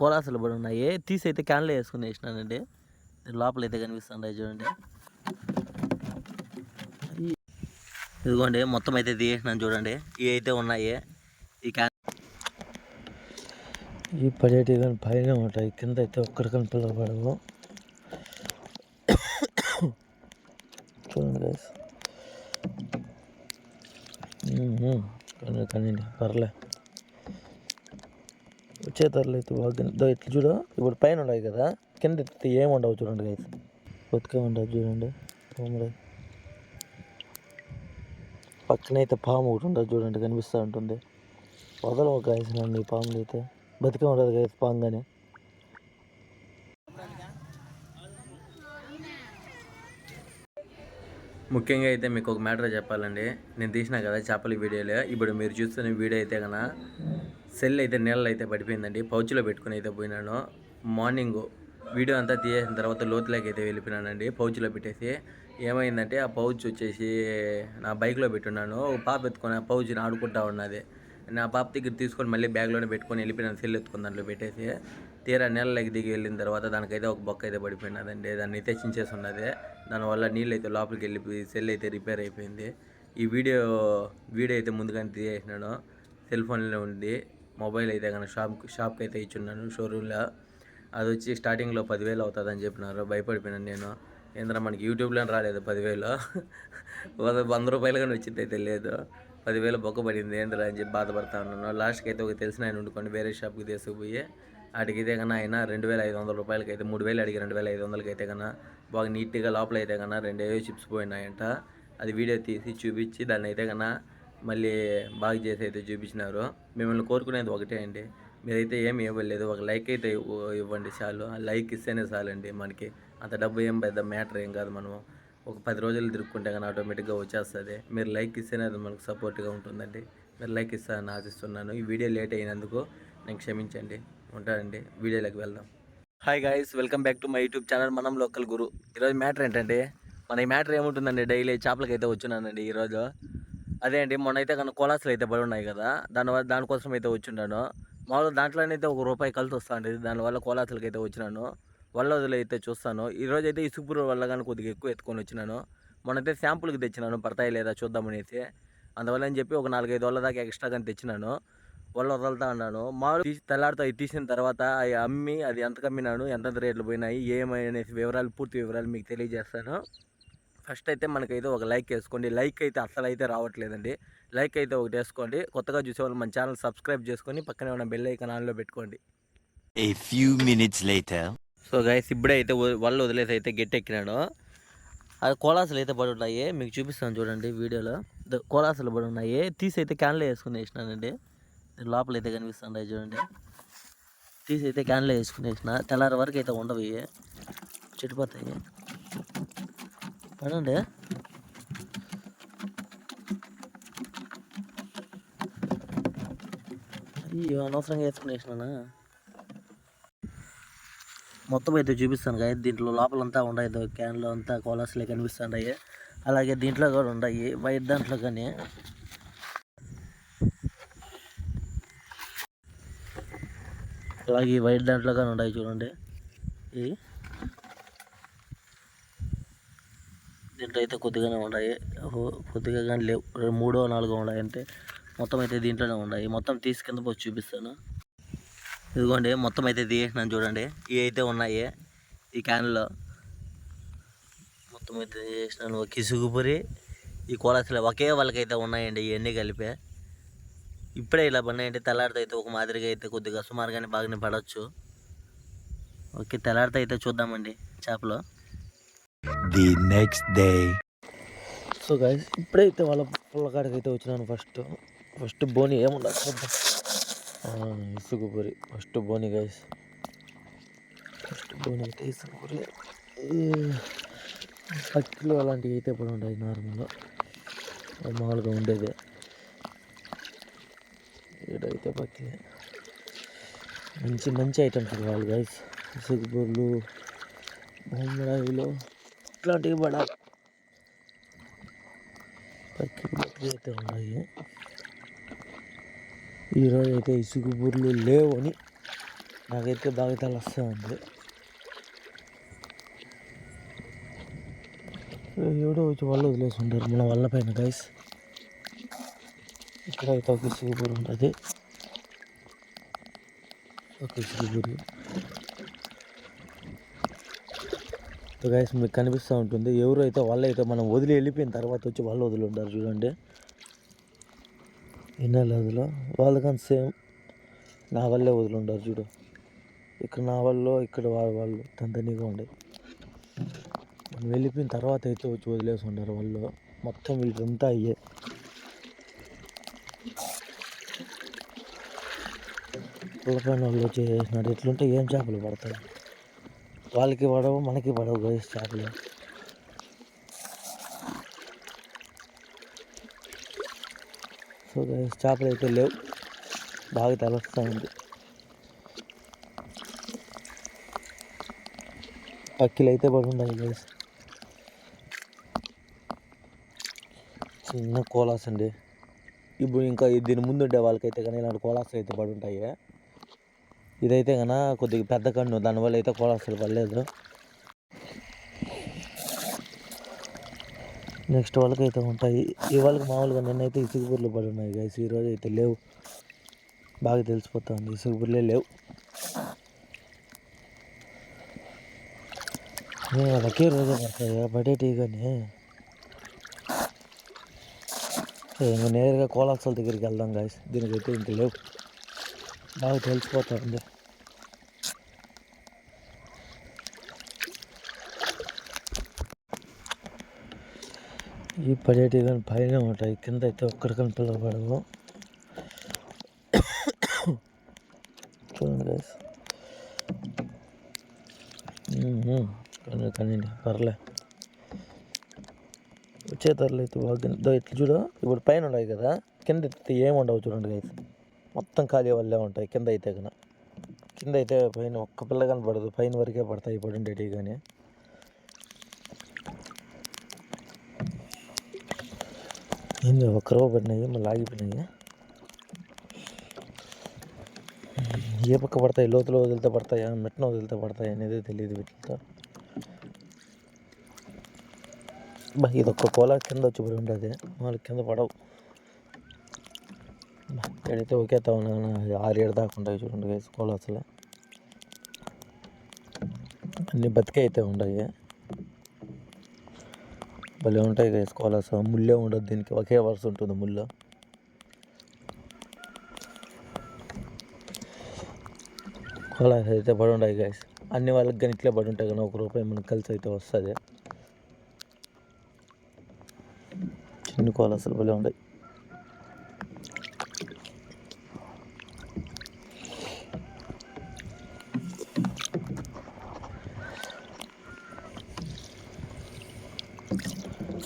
కోలాసలు పడి ఉన్నాయి. తీసి అయితే క్యాన్లో వేసుకుని వేసినానండి. లోపల అయితే కనిపిస్తుంది చూడండి. ఇదిగోండి మొత్తం అయితే తీసేసినాను చూడండి. ఇవి అయితే ఉన్నాయి. ఈ క్యాన్ ఈ పడేటి కానీ పైన ఉంటాయి కింద అయితే ఒక్కడి కనిపిల్ల పడవు చూడండి కానీ కానీ పర్లే. వచ్చే అయితే బాగా దో ఇట్లా చూడు ఇప్పుడు పైన ఉన్నాయి కదా కింద ఎత్తితే ఏం ఉండవు చూడండి గైస్ బతుకే ఉండవు చూడండి పాములు పక్కన అయితే పాము ఒకటి ఉండదు చూడండి కనిపిస్తూ ఉంటుంది. వదలవు గైస్ నన్ను ఈ పాములు అయితే. బతికే ఉండదు గైస్ పాము కానీ ముఖ్యంగా అయితే మీకు ఒక మ్యాటర్ చెప్పాలండి. నేను తీసిన కదా చేపల వీడియోలో. ఇప్పుడు మీరు చూస్తున్న వీడియో అయితే కన సెల్ అయితే నీళ్ళలో అయితే పడిపోయిందండి. పౌచ్లో పెట్టుకుని అయితే పోయినాను. మార్నింగ్ వీడియో అంతా తీసేసిన తర్వాత లోతులోకి అయితే వెళ్ళిపోయినానండి. పౌచ్లో పెట్టేసి ఏమైందంటే ఆ పౌచ్ వచ్చేసి నా బైక్లో పెట్టున్నాను. పాప ఎత్తుకొని ఆ పౌచ్ని ఆడుకుంటా ఉన్నది. నా పాప దగ్గర తీసుకొని మళ్ళీ బ్యాగ్లోనే పెట్టుకొని వెళ్ళిపోయినాను. సెల్ ఎత్తుకుని దాంట్లో పెట్టేసి తీరా నీళ్ళకి దిగి వెళ్ళిన తర్వాత దానికైతే ఒక బొక్క అయితే పడిపోయినదండి. దాన్ని అయితే చించేసి ఉన్నది. దానివల్ల నీళ్ళు అయితే లోపలికి వెళ్ళిపోయి సెల్ అయితే రిపేర్ అయిపోయింది. ఈ వీడియో వీడియో అయితే ముందుగానే తీసేసినాను. సెల్ ఫోన్లో ఉంది. మొబైల్ అయితే కానీ షాప్ షాప్కి అయితే ఇచ్చున్నాను. షోరూంలో అది వచ్చి స్టార్టింగ్లో పదివేలు అవుతుందని చెప్పినారు. భయపడిపోయినాను నేను. ఏంద్రా మనకి యూట్యూబ్లో రాలేదు పదివేలు? వంద రూపాయలు కానీ వచ్చింది అయితే లేదు. పదివేలు బొక్కబడింది ఏంద్రా అని చెప్పి బాధపడతా ఉన్నాను. లాస్ట్కి అయితే ఒక తెలిసిన ఆయన ఉండుకొని వేరే షాప్కి తీసుకుపోయి వాటికి అయితే కన్నా ఆయన రెండు వేల ఐదు వందల రూపాయలకి అయితే మూడు వేలు అడిగి రెండు వేల ఐదు వందలకి అయితే కన్నా బాగా నీట్గా లోపల అయితే కన్నా రెండు ఏవో చిప్స్ పోయినాయంట. అది వీడియో తీసి చూపించి దాన్ని అయితే కన్నా మళ్ళీ బాగా చేసి అయితే చూపించినారు. మిమ్మల్ని కోరుకునేది ఒకటే అండి. మీరైతే ఏమి ఇవ్వలేదు. ఒక లైక్ అయితే ఇవ్వండి చాలు. ఆ లైక్ ఇస్తేనే చాలండి మనకి. అంత డబ్బు ఏం పెద్ద మ్యాటర్ ఏం కాదు మనం ఒక పది రోజులు తిరుక్కుంటే కానీ ఆటోమేటిక్గా వచ్చేస్తుంది. మీరు లైక్ ఇస్తేనే అది మనకు సపోర్ట్గా ఉంటుందండి. మీరు లైక్ ఇస్తారని ఆశిస్తున్నాను. ఈ వీడియో లేట్ అయినందుకు నేను క్షమించండి. ఉంటానండి. వీడియోలోకి వెళ్దాం. Hi guys welcome back to my YouTube channel మనం లోకల్ గురు ఈరోజు మ్యాటర్ ఏంటంటే మన ఈ మ్యాటర్ ఏముంటుందండి? డైలీ చేపలకైతే అయితే వచ్చినానండి ఈరోజు. అదే అండి మొన్న అయితే కానీ కోలాసులు అయితే బడి ఉన్నాయి కదా దానివల్ల దానికోసం అయితే వచ్చిన్నాను మామూలుగా దాంట్లోనైతే ఒక రూపాయి కలిసి వస్తుంది దానివల్ల కోలాసులకి అయితే వచ్చినాను. వల్ల వదిలైతే అయితే చూస్తాను. ఈరోజు అయితే ఇసుకపూర్ వల్ల కానీ కొద్దిగా ఎక్కువ ఎత్తుకొని వచ్చినాను. మొన్నైతే శాంపుల్కి తెచ్చినాను పడతాయి లేదా చూద్దామనేసి అందువల్ల అని చెప్పి ఒక నాలుగైదు వాళ్ళ దాకా ఎక్స్ట్రా కానీ తెచ్చినాను. వల్ల వదలుతా ఉన్నాను మామూలు తీసి తెల్లారితో అవి తీసిన తర్వాత అవి అమ్మి అది ఎంత కమ్మినాను ఎంత రేట్లు పోయినాయి ఏమనేసి వివరాలు పూర్తి వివరాలు మీకు తెలియజేస్తాను. ఫస్ట్ అయితే మనకైతే ఒక లైక్ వేసుకోండి. లైక్ అయితే అస్సలు అయితే రావట్లేదండి. లైక్ అయితే ఒకటి వేసుకోండి. కొత్తగా చూసేవాళ్ళు మన ఛానల్ సబ్స్క్రైబ్ చేసుకొని పక్కనే ఉన్న బెల్ ఐకాన్ ఆన్లో పెట్టుకోండి. A few minutes later. So guys ఇప్పుడే అయితే వదిలేసి అయితే గట్టి ఎక్కినాను అది కోలాసులు అయితే పడి ఉన్నాయి. మీకు చూపిస్తాను చూడండి వీడియోలో. కోలాసులు పడి ఉన్నాయి. తీసి అయితే క్యాన్లో వేసుకుని వేసినానండి. లోపల అయితే కనిపిస్తున్నాయి చూడండి. తీసి అయితే క్యాన్లో వేసుకుని వేసిన. తెల్లారి వరకు అయితే ఉండవు చెడిపోతాయి. పడండి అయ్యో అనవసరంగా వేసుకుని మొత్తం అయితే చూపిస్తాను కదా దీంట్లో లోపలంతా ఉన్నాయి. క్యాన్లో అంతా కోలాస్లే కనిపిస్తున్నాయి అలాగే దీంట్లో కూడా ఉన్నాయి వైట్ దాంట్లో కానీ. అలాగే వైట్ దాంట్లో కానీ ఉన్నాయి చూడండి. ఇవి అయితే కొద్దిగానే ఉన్నాయి. కొద్దిగా కానీ లేవు. మూడో నాలుగో ఉన్నాయి అంటే మొత్తం అయితే దీంట్లోనే ఉన్నాయి. మొత్తం తీసుకెళ్ళి పోయి చూపిస్తాను. ఇదిగోండి మొత్తం అయితే తీసేసినాను చూడండి. ఇవి అయితే ఉన్నాయి ఈ క్యాన్లో. మొత్తం అయితే చేసినాను కిసుగుపురి ఈ కోలాసులు ఒకే వాళ్ళకైతే ఉన్నాయండి ఇవన్నీ కలిపే. ఇప్పుడే ఇలా పడినాయంటే తెల్లారితో అయితే ఒక మాదిరిగా అయితే కొద్దిగా సుమారుగానే బాగానే పడవచ్చు. ఓకే తెల్లారితో అయితే చూద్దామండి చేపలు. The next day so guys ఇప్పుడైతే వాళ్ళ పుల్లకాడికి అయితే వచ్చినాను ఫస్ట్ ఫస్ట్ బోని ఏముండదు. చూద్దాం ఇసుకపురి. ఫస్ట్ బోని గైస్ ఫస్ట్ బోని అయితే ఇసుకపురి. పక్కిలో అలాంటివి అయితే ఇప్పుడు ఉంటాయి నార్మల్గా మామూలుగా ఉండేది. ఈడైతే పక్కి మంచి మంచి ఐటమ్స్ కావాలి గైస్ ఇసుకపూర్లు బొమ్మరాయిలు ఇట్లాంటివి పడాలి పక్కి బట్టలు అయితే ఉన్నాయి ఈరోజు అయితే ఇసుక బుర్రలు లేవని నాకైతే బాగా తెలుస్తూ ఉంది ఎవడో వచ్చి వల్ల వదిలేసి ఉంటారు మన వల్ల పైన గైస్ ఇక్కడ అయితే ఒక ఇసుగుబూరు ఉంటుంది ఒక ఇసుగుబూరి సో గైస్ మీకు కనిపిస్తూ ఉంటుంది ఎవరు అయితే వాళ్ళు అయితే మనం వదిలి వెళ్ళిపోయిన తర్వాత వచ్చి వాళ్ళు వదిలి ఉంటారు చూడండి. ఎన్నెలదిలో వాళ్ళకని సేమ్ నా వల్లే వదిలి ఉంటారు చూడు. ఇక్కడ నా వాళ్ళు ఇక్కడ వాళ్ళ వాళ్ళు తంతనీగా ఉండే. మనం వెళ్ళిపోయిన తర్వాత అయితే వచ్చి వదిలేసి ఉంటారు వాళ్ళు. మొత్తం వీటంతా అయ్యే. పుల్లపైన వాళ్ళు వచ్చి ఎట్లుంటే ఏం చేపలు పడతాయి? వాళ్ళకి పడవు మనకి పడవు గైస్ చేపలు సో గైస్ చేపలు అయితే లేవు. బాగా తెలుస్తూ ఉంది పక్కిలు అయితే పడి ఉన్నాయి గైస్ చిన్న కోలాస్ అండి ఇప్పుడు ఇంకా దీని ముందు ఉండే వాళ్ళకైతే కానీ ఇలాంటి కోలాస్ అయితే పడి ఉంటాయి ఇదైతే కనుక కొద్దిగా పెద్ద కన్ను దానివల్ల అయితే కోలాసులు పడలేదు. నెక్స్ట్ వాళ్ళకైతే ఉంటాయి. ఇవాళకి మామూలుగా నిన్నైతే ఇసుగుబుర్లు పడి ఉన్నాయి గైస్ ఈరోజు అయితే లేవు. బాగా తెలిసిపోతుంది. ఇసుగుబుర్లే లేవు. ఒకే రోజే పడతాయి పడేటి కానీ. ఇంకా నేరుగా కోలాక్సల దగ్గరికి వెళ్దాం గాయస్ దీనికైతే ఇంక లేవు. బాగా తెలిసిపోతుంది. ఈ పడేటి కానీ పైన ఉంటాయి కింద అయితే ఒక్కడికని పిల్లలు పడవు చూడండి గైస్ కానీ కానీ పర్లే. వచ్చే తరలు అయితే బాగా ఇట్లా చూడు ఇప్పుడు పైన ఉన్నాయి కదా కింద అయితే ఏమి ఉండవు చూడండి గైస్ మొత్తం ఖాళీ వల్లే ఉంటాయి కింద అయితే కన్నా కింద అయితే పైన ఒక్క పిల్ల కనపడదు పైన వరకే పడతాయి ఇప్పుడు ఉండేటివి కానీ. ఏంది ఒక రవ్వ పడినాయి మళ్ళీ ఆగిపోయినాయి ఏ పక్క పడతాయి లోతులో వదిలితే పడతాయా మెట్న వదిలితే పడతాయి అనేది తెలియదు వీటితో బా ఇది ఒక్క కోల కింద వచ్చి పడి ఉంటుంది వాళ్ళకి కింద పడవు బా, ఒకే తవన ఆరు ఏడు దాకా ఉంటాయి చూడండి గైస్ కోల అసలు అన్ని బతికే అయితే ఉన్నాయి భలే ఉంటాయి కదా స్కాలర్స్ ముల్లే ఉండదు దీనికి ఒకే వరుస ఉంటుంది ముళ్ళ. స్కాలర్స్ అయితే పడి ఉంటాయి గైస్ అన్ని వాళ్ళకి కానీ ఇట్లే పడి ఉంటాయి కానీ ఒక రూపాయి మనకు కలిసి అయితే వస్తుంది. చిన్న కోలాసులు భలే ఉంటాయి.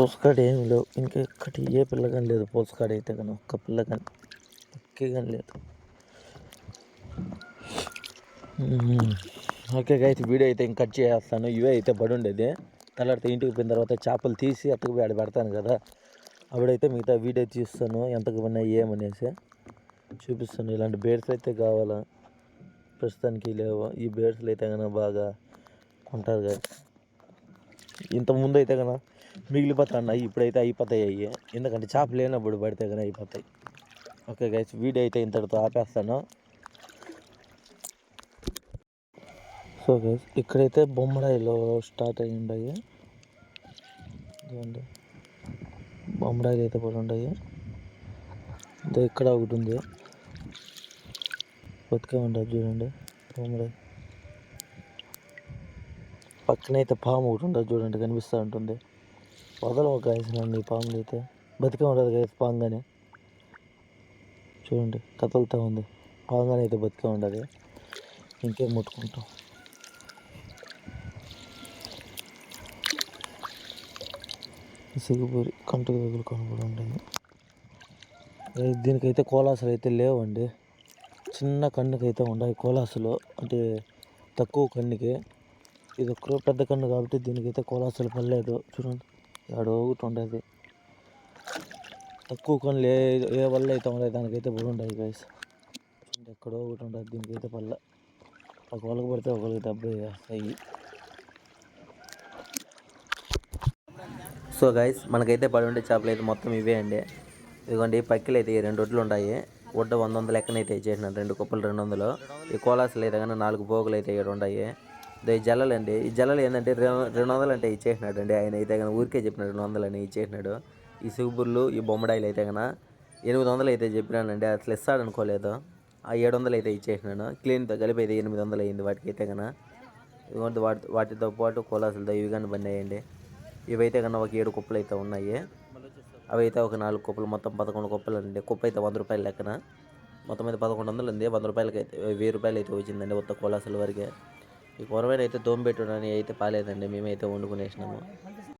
పోస్కాడ్ ఏమి లేవు. ఇంకా ఎక్కటి ఏ పిల్ల కానీ లేదు పోస్కాడ్ అయితే కానీ ఒక్క పిల్ల కానీ ఒకే కానీ లేదు ఓకే అయితే వీడియో అయితే ఇంకా కట్ చేస్తాను. ఇవే అయితే పడుండేది ఉండేది. తెల్లారితే ఇంటికి పోయిన తర్వాత చేపలు తీసి అత్తకు పోయి ఆడ పెడతాను కదా. అప్పుడైతే మిగతా వీడియో తీస్తాను. ఎంతకు ఉన్నాయి ఏమనేసి చూపిస్తాను. ఇలాంటి బేడ్స్ అయితే కావాలా? ప్రస్తుతానికి లేవు. ఈ బేడ్స్లు అయితే కనుక బాగా కొంటారు కదా ఇంతకుముందు అయితే కనుక మిగిలిపోతున్నాయి ఇప్పుడైతే అయిపోతాయి అవి ఎందుకంటే చేప లేనప్పుడు పడితే కానీ అయిపోతాయి. ఓకే గైస్ వీడియో అయితే ఇంతటితో ఆపేస్తాను. సో గైస్ ఇక్కడైతే బొమ్మడాయిలో స్టార్ట్ అయ్యి ఉన్నాయి ఇదిగోండి. బొమ్మడాయిలు అయితే పడి ఉన్నాయి ఇక్కడ ఒకటి ఉంది. బతికే ఉంటుంది చూడండి. బొమ్మడాయి పక్కన అయితే పాము ఒకటి ఉంటుంది చూడండి కనిపిస్తూ ఉంటుంది. వదలవు గాయస్ నన్ను ఈ పాములు అయితే. బతికే ఉండదు గాయస్ పాంగానే చూడండి కథలతో ఉంది. పాంగానే అయితే బతికే ఉండదు ఇంకేం ముట్టుకుంటాం. సిగుపూరి కంటికి తగులుకొని కూడా ఉండేది దీనికైతే కోలాసులు అయితే లేవండి. చిన్న కన్నుకైతే ఉన్నాయి కోలాసులు. అంటే తక్కువ కన్నుకి. ఇది ఒక్క పెద్ద కన్ను కాబట్టి దీనికైతే కోలాసులు పడలేదు. చూడండి. ఏడో ఒకటి ఉండేది. తక్కువ కొన్ని ఏ ఏ వల్ల అయితే ఉండదు దానికైతే పడి ఉండదు గైస్ ఎక్కడో ఒకటి ఉండదు దీనికైతే పల్లె ఒక పడితే ఒకరికి డెబ్బై అయ్యి. సో గైస్ మనకైతే పడి ఉండే చేపలు అయితే మొత్తం ఇవే అండి. ఇదిగోండి పక్కిలు అయితే ఈ రెండు వడ్లు ఉన్నాయి వడ్డ వంద వందల లెక్కనైతే చేసినాను రెండు కుప్పలు రెండు వందలు. ఈ కోలాసులు అయితే కానీ నాలుగు పోగులు అయితే ఇక్కడ ఉన్నాయి ఈ జల్లలు అండి. ఈ జల్లలు ఏంటంటే రెండు రెండు వందలు అంటే ఇచ్చేసినాడు అండి ఆయన అయితే కానీ ఊరికే చెప్పినాడు రెండు వందలు అని ఇచ్చేసినాడు. ఈ సుగుబుర్లు ఈ బొమ్మడాయిలు అయితే కన్నా ఎనిమిది వందలు అయితే చెప్పినానండి అసలు ఇస్తాడు అనుకోలేదు ఆ ఏడు వందలు అయితే ఇచ్చేసినాను క్లీన్తో కలిపి అయితే ఎనిమిది వందలు అయింది వాటికి అయితే కన్నా ఇదిగోండి వాటి వాటితో పాటు కోలాసులతో ఇవి కానీ బండి ఇవైతే కన్నా ఒక ఏడు కుప్పలు అయితే ఉన్నాయి. అవి అయితే ఒక నాలుగు కుప్పలు మొత్తం పదకొండు కుప్పలు అండి కుప్ప అయితే వంద రూపాయలు లెక్కన. మొత్తం అయితే పదకొండు వందలు ఉంది వంద రూపాయలకి అయితే వెయ్యి రూపాయలు అయితే వచ్చిందండి కొత్త కోలాసుల వరకే. ఈ కూరగాయలు అయితే దోమ పెట్టుడని అయితే పాలేదండి. మేమైతే వండుకునేసినాము.